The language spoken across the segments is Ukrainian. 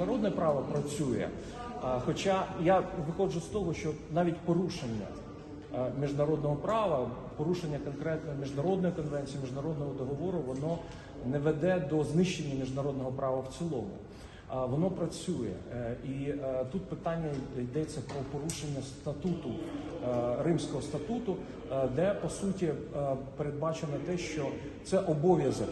міжнародне право працює. Хоча я виходжу з того, що навіть порушення міжнародного права, порушення конкретної міжнародної конвенції, міжнародного договору, воно не веде до знищення міжнародного права в цілому. Воно працює. Е, І е, тут питання йдеться про порушення статуту е, Римського статуту, де по суті передбачено те, що це обов'язок,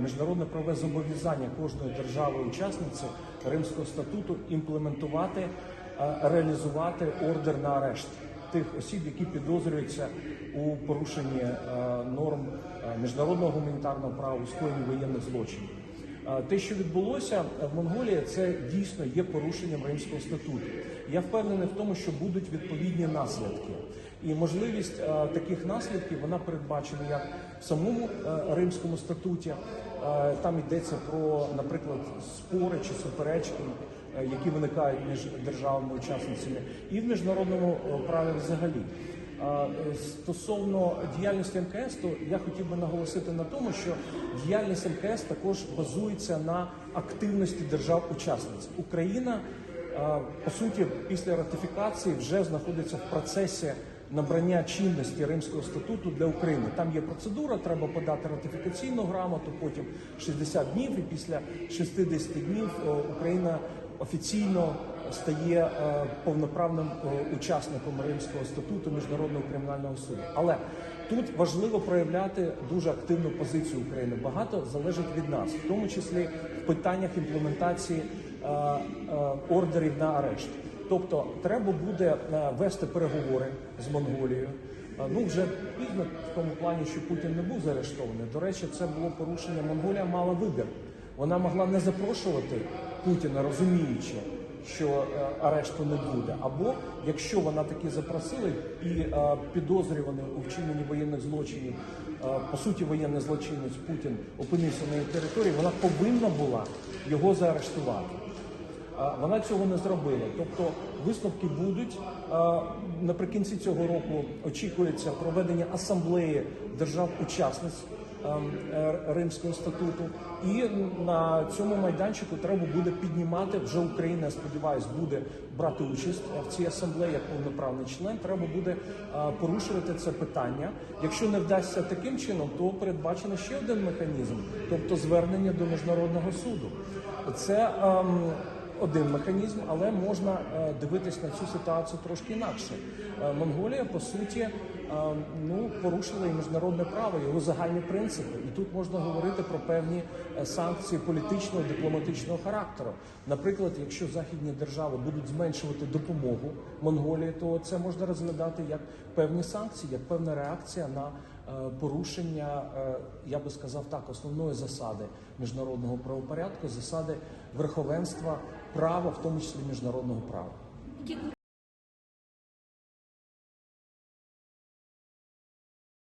міжнародне правове зобов'язання кожної держави-учасниці Римського статуту імплементувати, реалізувати ордер на арешт тих осіб, які підозрюються у порушенні е, норм міжнародного гуманітарного права у скоєнні воєнних злочинів. Те, що відбулося в Монголії, це дійсно є порушенням Римського статуту. Я впевнений в тому, що будуть відповідні наслідки. І можливість таких наслідків вона передбачена як в самому е, Римському статуті. Там йдеться про, наприклад, спори чи суперечки, е, які виникають між державами-учасницями, і в міжнародному е, праві взагалі. Е, Стосовно діяльності МКС, то я хотів би наголосити на тому, що діяльність МКС також базується на активності держав-учасниць. Україна, по суті, після ратифікації вже знаходиться в процесі набрання чинності Римського статуту для України. Там є процедура, треба подати ратифікаційну грамоту, потім 60 днів, і після 60 днів е, Україна офіційно стає е, повноправним е, учасником Римського статуту міжнародного кримінального суду. Але тут важливо проявляти дуже активну позицію України. Багато залежить від нас, в тому числі в питаннях імплементації е, ордерів на арешт. Тобто, треба буде вести переговори з Монголією. Ну вже пізно в тому плані, що Путін не був заарештований. До речі, це було порушення. Монголія мала вибір. Вона могла не запрошувати Путіна, розуміючи, що е, арешту не буде. Або якщо вона таки запросила і е, підозрюваний у вчиненні воєнних злочинів, е, по суті, воєнний злочинець Путін опинився на її території, вона повинна була його заарештувати. Вона цього не зробила. Тобто висновки будуть. Наприкінці цього року очікується проведення асамблеї держав-учасниць Римського статуту. І на цьому майданчику треба буде піднімати вже Україна. Я сподіваюся, буде брати участь в цій асамблеї як повноправний член. Треба буде е, порушувати це питання. Якщо не вдасться таким чином, то передбачено ще один механізм, тобто звернення до міжнародного суду. Це ем, один механізм, але можна е, дивитись на цю ситуацію трошки інакше. Е, Монголія по суті е, ну порушила і міжнародне право, його загальні принципи, і тут можна говорити про певні санкції політичного дипломатичного характеру. Наприклад, якщо західні держави будуть зменшувати допомогу Монголії, то це можна розглядати як певні санкції, як певна реакція на порушення, е, я би сказав так, основної засади міжнародного правопорядку, засади верховенства права, в тому числі міжнародного права.